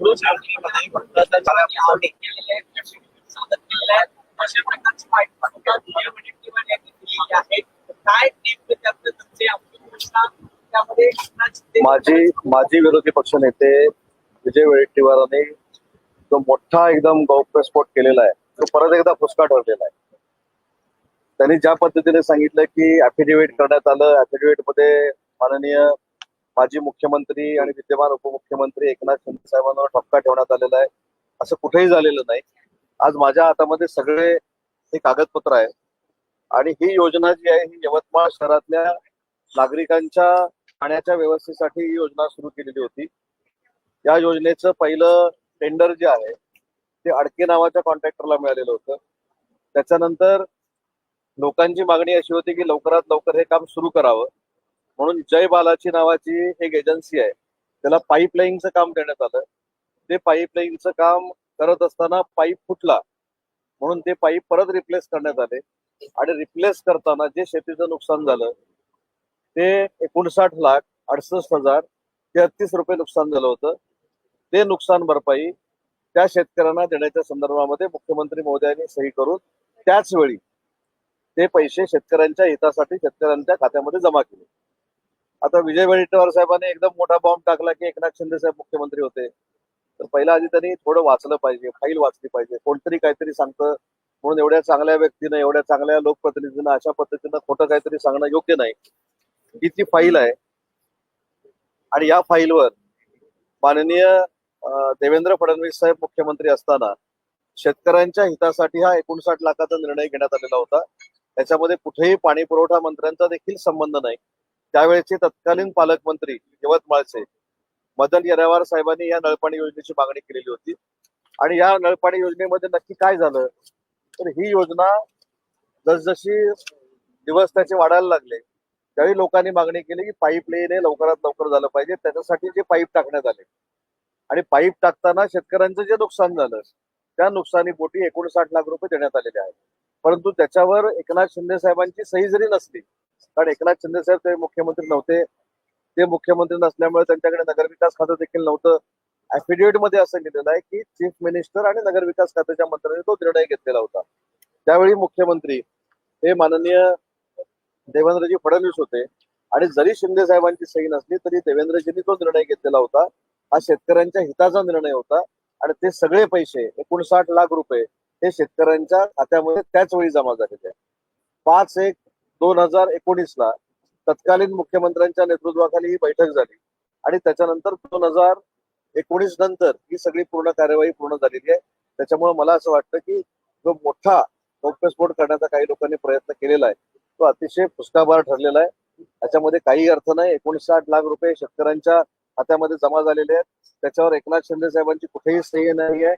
पुरुष आघाडीमध्ये फक्त त्या जगाने माजी माजी विरोधी विजय वडेट्टीवारांनी जो मोठा एकदम गौप्यस्फोट केलेला आहे तो परत एकदा फुसका ठरलेला आहे. त्यांनी ज्या पद्धतीने सांगितलं की अफिडेव्हिट करण्यात आलं अफिडेव्हिटमध्ये माननीय माजी मुख्यमंत्री आणि विद्यमान उपमुख्यमंत्री एकनाथ शिंदे साहेबांवर ठपका ठेवण्यात आलेला आहे. असं कुठेही झालेलं नाही. आज माझ्या हातामध्ये सगळे हे कागदपत्र आहे आणि ही योजना जी आहे ही यवतमाळ शहरातल्या नागरिकांच्या पाण्याच्या व्यवस्थेसाठी ही योजना सुरू केलेली होती. या योजनेचं पहिलं टेंडर जे आहे ते अडके नावाच्या कॉन्ट्रॅक्टरला मिळालेलं होतं. त्याच्यानंतर लोकांची मागणी अशी होती की लवकरात लवकर हे काम सुरू करावं. म्हणून जय बालाची नावाची एक एजन्सी आहे. त्याला पाईपलाईनचं काम देण्यात आलं. ते पाईपलाईनचं काम करत असताना पाईप फुटला. म्हणून ते पाईप परत रिप्लेस करण्यात आले. आणि रिप्लेस करताना जे शेतीचं नुकसान झालं ते एकोणसाठ लाख अडसष्ट हजार तेहतीस रुपये नुकसान झालं होतं. ते नुकसान भरपाई त्या शेतकऱ्यांना देण्याच्या संदर्भामध्ये मुख्यमंत्री मोदयांनी सही करून त्याच वेळी ते पैसे शेतकऱ्यांच्या हितासाठी शेतकऱ्यांच्या खात्यामध्ये जमा केले. आता विजय वडेट्टीवार साहेबांनी एकदम मोठा बॉम्ब टाकला की एकनाथ शिंदे साहेब मुख्यमंत्री होते. तर पहिला आधी त्यांनी थोडं वाचलं पाहिजे फाईल वाचली पाहिजे कोणतरी काहीतरी सांगतं. म्हणून एवढ्या चांगल्या व्यक्तीनं एवढ्या चांगल्या लोकप्रतिनिधीनं अशा पद्धतीनं खोटं काहीतरी सांगणं योग्य नाही. ही ती फाईल आहे आणि या फाईलवर माननीय देवेंद्र फडणवीस साहेब मुख्यमंत्री असताना शेतकऱ्यांच्या हितासाठी हा एकोणसाठ लाखाचा निर्णय घेण्यात आलेला होता. त्याच्यामध्ये कुठेही पाणी पुरवठा मंत्र्यांचा देखील संबंध नाही. त्यावेळेचे तत्कालीन पालकमंत्री यवतमाळचे मदन येरावार साहेबांनी या नळपाणी योजनेची मागणी केलेली होती. आणि या नळपाणी योजनेमध्ये नक्की काय झालं? तर ही योजना जसजशी दिवस त्याचे वाढायला लागले त्यावेळी लोकांनी मागणी केली की पाईप लाईन हे लवकरात लवकर झालं पाहिजे त्याच्यासाठी जे पाईप टाकण्यात आले. आणि पाईप टाकताना शेतकऱ्यांचं जे नुकसान झालं त्या नुकसानीपोटी एकोणसाठ लाख रुपये देण्यात आलेले आहेत. परंतु त्याच्यावर एकनाथ शिंदे साहेबांची सही जरी नसली कारण एकनाथ शिंदे साहेब ते मुख्यमंत्री नव्हते. ते मुख्यमंत्री नसल्यामुळे त्यांच्याकडे नगरविकास खातं देखील नव्हतं. अफिडेव्हिटमध्ये असं लिहिलेलं आहे की चीफ मिनिस्टर आणि नगरविकास खात्याच्या मंत्र्यांनी तो निर्णय घेतलेला होता. त्यावेळी मुख्यमंत्री हे माननीय देवेंद्रजी फडणवीस होते. आणि जरी शिंदे साहेबांची सही नसली तरी देवेंद्रजींनी तो निर्णय घेतलेला होता. हा शेतकऱ्यांच्या हिताचा निर्णय होता. आणि ते सगळे पैसे एकोणसाठ लाख रुपये हे शेतकऱ्यांच्या खात्यामध्ये त्याच वेळी जमा झालेले पाच एक दोन हजार एकोणीस ला तत्कालीन मुख्यमंत्र्यांच्या नेतृत्वाखाली ही बैठक झाली. आणि त्याच्यानंतर दोन हजार एकोणीस नंतर ही सगळी पूर्ण कार्यवाही पूर्ण झालेली आहे. त्याच्यामुळे मला असं वाटतं की जो मोठा गौप्यस्फोट करण्याचा काही लोकांनी प्रयत्न केलेला आहे तो अतिशय फुसकाबार ठरलेला आहे. त्याच्यामध्ये काही अर्थ नाही. एकोणसाठ लाख रुपये शेतकऱ्यांच्या खात्यामध्ये जमा झालेले आहेत. त्याच्यावर एकनाथ शिंदे साहेबांची कुठेही सही नाही आहे.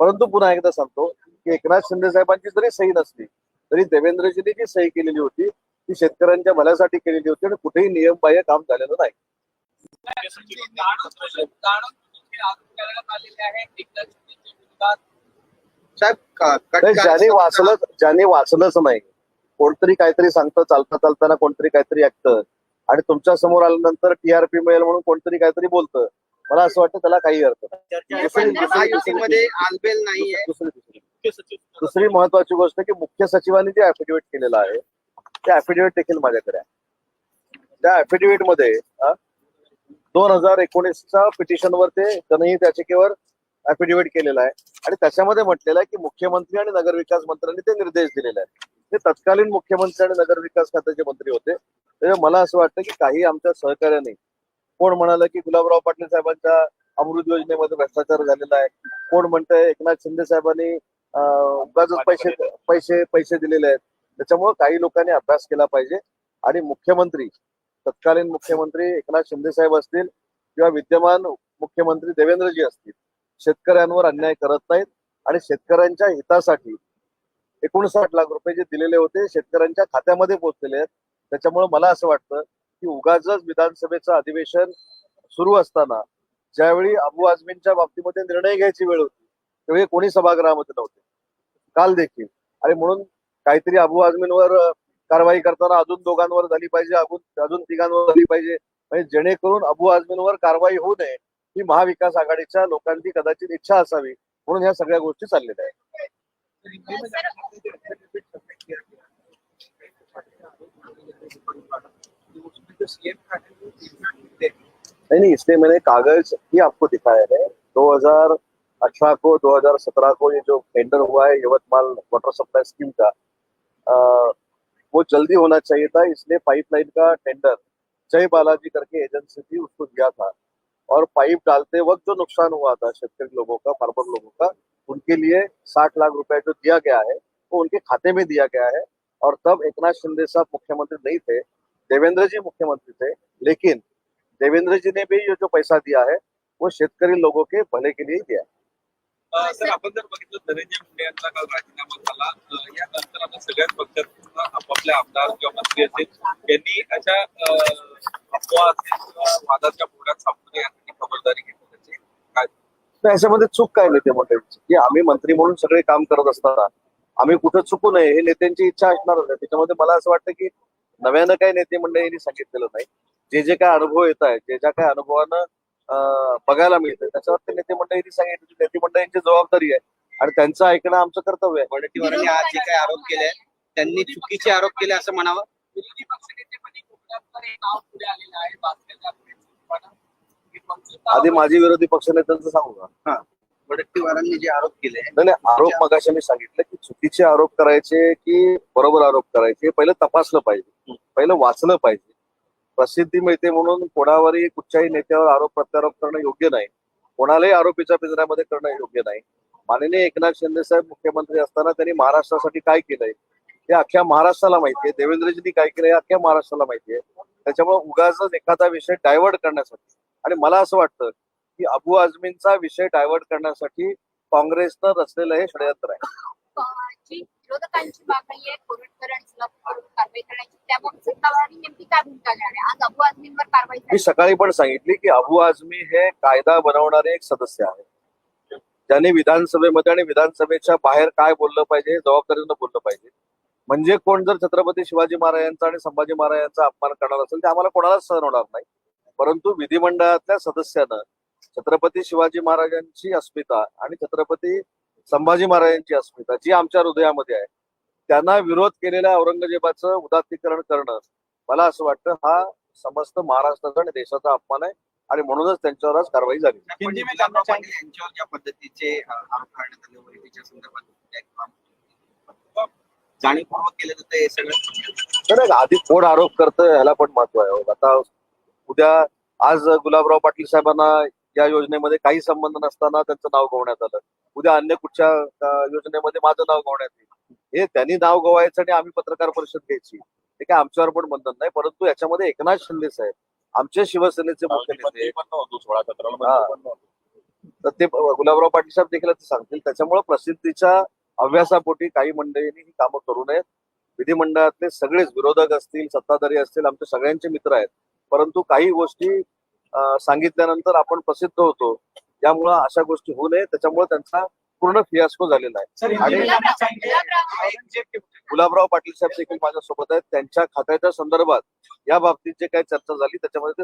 परंतु पुन्हा एकदा सांगतो की एकनाथ शिंदे साहेबांची जरी सही नसली तरी देवेंद्रजींनी जी सही केलेली होती ती शेतकऱ्यांच्या भल्यासाठी केलेली होती आणि कुठेही नियमबाह्य काम झालेलं नाही. हे ज्याने वाचलं ज्याने वाचलंच नाही. कोणतरी काहीतरी सांगतं चालता चालताना कोणतरी काहीतरी ऐकतं. आणि तुमच्यासमोर आल्यानंतर टीआरपी मिळेल म्हणून कोणतरी काहीतरी बोलतं. मला असं वाटतं त्याला काही अर्थ नाही. दुसरी मुख्य महत्वाची गोष्ट की मुख्य सचिवांनी जे अफिडेव्हिट केलेलं आहे ते अफिडेव्हिट देखील माझ्याकडे आहे. त्या अफिडेव्हिटमध्ये दोन हजार एकोणीसच्या पिटिशनवर ते जनहित याचिकेवर अफिडेव्हिट केलेलं आहे. आणि त्याच्यामध्ये म्हटलेलं आहे की मुख्यमंत्री आणि नगरविकास मंत्र्यांनी ते निर्देश दिलेले आहेत. ते तत्कालीन मुख्यमंत्री आणि नगरविकास खात्याचे मंत्री होते. त्यामुळे मला असं वाटतं की काही आमच्या सहकार्याने कोण म्हणालं की गुलाबराव पाटील साहेबांच्या अमृत योजनेमध्ये भ्रष्टाचार झालेला आहे कोण म्हणतंय एकनाथ शिंदे साहेबांनी उगाच उगाचच पैसे पैसे पैसे दिलेले आहेत. त्याच्यामुळे काही लोकांनी अभ्यास केला पाहिजे. आणि मुख्यमंत्री तत्कालीन मुख्यमंत्री एकनाथ शिंदे साहेब असतील किंवा विद्यमान मुख्यमंत्री देवेंद्रजी असतील शेतकऱ्यांवर अन्याय करत नाहीत. आणि शेतकऱ्यांच्या हितासाठी एकोणसाठ लाख रुपये जे दिलेले होते शेतकऱ्यांच्या खात्यामध्ये पोहोचलेले आहेत. त्याच्यामुळे मला असं वाटतं की उगाच विधानसभेचं अधिवेशन सुरू असताना ज्यावेळी अबू आझमींच्या बाबतीमध्ये निर्णय घ्यायची वेळ होती त्यावेळी कोणी सभागृहामध्ये नव्हते. काल देखील. आणि म्हणून काहीतरी अबू आझमींवर कारवाई करताना अजून दोघांवर झाली पाहिजे अजून अजून तिघांवर झाली पाहिजे. म्हणजे जेणेकरून अबू आझमींवर कारवाई होऊ नये ही महाविकास आघाडीच्या लोकांची कदाचित इच्छा असावी म्हणून ह्या सगळ्या गोष्टी चाललेल्या आहेत. नहीं नहीं इसलिए मैंने कागज ही आपको दिखाया है 2018 को 2017 को ये जो टेंडर हुआ है यवतमाल वाटर सप्लाई स्कीम का वो जल्दी होना चाहिए था, इसलिए पाइपलाइन का टेंडर जय बालाजी करके एजेंसी थी, उसको दिया था। और पाइप डालते वक्त जो नुकसान हुआ था, शेतकरी लोगों का फार्मर लोगों का, उनके लिए साठ लाख रुपए जो दिया गया है, वो उनके खाते में दिया गया है। और तब एक नाथ शिंदे साहब मुख्यमंत्री नहीं थे, देवेंद्र जी मुख्यमंत्री थे, लेकिन देवेंद्र जी ने भी ये जो पैसा दिया है, वो शेतकरी लोगों के भले के लिए दिया है। तर आपण जर बघितलं धनंजय मुंडे यांचा काल राजीनामा झाला यानंतर आता सगळ्याच पक्षात आपापले आमदार किंवा मंत्री असतील यांनी अशा अफवा असतील किंवा वादाच्या बोर्डात सापडू नये यासाठी खबरदारी घेतली त्याची. काय? याच्यामध्ये चूक काय नेते मंडळींची की आम्ही मंत्री म्हणून सगळे काम करत असताना आम्ही कुठं चुकू नये हे नेत्यांची इच्छा असणारच आहे त्याच्यामध्ये मला असं वाटतं की नव्यानं काही नेते मंडळींनी सांगितलेलं नाही. जे जे काय अनुभव येत आहेत जे ज्या काय अनुभवानं बघायला मिळतं त्याच्यावर ते नेते मंडळींनी सांगितलं नेते मंडळींची जबाबदारी आहे. आणि त्यांचं ऐकणं आमचं कर्तव्य आहे. वडेट्टीवारांनी आज जे काही आरोप केले त्यांनी चुकीचे आरोप केले असं म्हणावं? विरोधी पक्षनेतेपदी कोकणात एक नाव पुढे आलेलं आहे भास्कर जाधव आधी माजी विरोधी पक्षनेत्यांचं सांगू का? वडेट्टीवारांनी जे आरोप केले नाही नाही आरोप मगाशी मी सांगितलं की चुकीचे आरोप करायचे की बरोबर आरोप करायचे हे पहिलं तपासलं पाहिजे. पहिलं वाचलं पाहिजे. प्रसिद्धी मिळते म्हणून कोणावरही कुठच्याही नेत्यावर आरोप प्रत्यारोप करणं योग्य नाही. कोणालाही आरोपीच्या पिंजऱ्यामध्ये करणं योग्य नाही. माननीय एकनाथ शिंदे साहेब मुख्यमंत्री असताना त्यांनी महाराष्ट्रासाठी काय केलंय? हे अख्ख्या महाराष्ट्राला माहितीये. देवेंद्रजींनी काय केलंय हे अख्ख्या महाराष्ट्राला माहिती आहे त्याच्यामुळे उगाच एखादा विषय डायव्हर्ट करण्यासाठी आणि मला असं वाटतं की अबू आझमींचा विषय डायव्हर्ट करण्यासाठी काँग्रेसनं रचलेलं हे षडयंत्र आहे. विरोधकांची मागणी आहे कारवाई करण्याची आज अबू आझमींवर कारवाई मी झाली. सकाळी पण सांगितली की अबू आझमी हे कायदा बनवणारे एक सदस्य आहे ज्यांनी विधानसभेमध्ये आणि विधानसभेच्या बाहेर काय बोललं पाहिजे हे जबाबदारीनं बोललं पाहिजे. म्हणजे कोण जर छत्रपती शिवाजी महाराजांचा आणि संभाजी महाराजांचा अपमान करणार असेल ते आम्हाला कोणालाच सहन होणार नाही. परंतु विधिमंडळातल्या सदस्यानं छत्रपती शिवाजी महाराजांची अस्मिता आणि छत्रपती संभाजी महाराजांची अस्मिता जी आमच्या हृदयामध्ये आहे त्यांना विरोध केलेल्या औरंगजेबाचं उदात्तीकरण करणं मला असं वाटतं हा समस्त महाराष्ट्राचा आणि देशाचा अपमान आहे आणि म्हणूनच त्यांच्यावर आज कारवाई झाली. यांच्यावर ज्या पद्धतीचे आरोप करण्यात आले संदर्भात जाणीवपूर्वक केलं जातं सगळं? आधी कोण आरोप करतं ह्याला पण महत्त्व आहे. आता उद्या आज गुलाबराव पाटील साहेबांना या योजनेमध्ये काही संबंध नसताना त्यांचं नाव गवण्यात आलं. उद्या अन्य कुठच्या योजनेमध्ये माझं नाव गवण्यात येईल. हे त्यांनी नाव गवायचं आणि आम्ही पत्रकार परिषद घ्यायची. हे काय आमच्यावर पण बंधन नाही परंतु याच्यामध्ये एकनाथ शिंदे साहेब आमचे शिवसेनेचे मुख्य नेते. तर ते गुलाबराव पाटील साहेब देखील ते सांगतील. त्याच्यामुळे प्रसिद्धीच्या अभ्यासापोटी काही मंडळींनी ही कामं करू नयेत. विधिमंडळातले सगळेच विरोधक असतील सत्ताधारी असतील आमचे सगळ्यांचे मित्र आहेत. परंतु काही गोष्टी सांगितल्यानंतर आपण प्रसिद्ध होतो. त्यामुळं अशा गोष्टी होऊ नये त्याच्यामुळे त्यांचा पूर्ण फियास्को झालेला आहे. आणि गुलाबराव- गुलाबराव- गुलाबराव पाटील साहेब देखील माझ्यासोबत आहेत. त्यांच्या खात्याच्या संदर्भात या बाबतीत जे काही चर्चा झाली त्याच्यामध्ये ते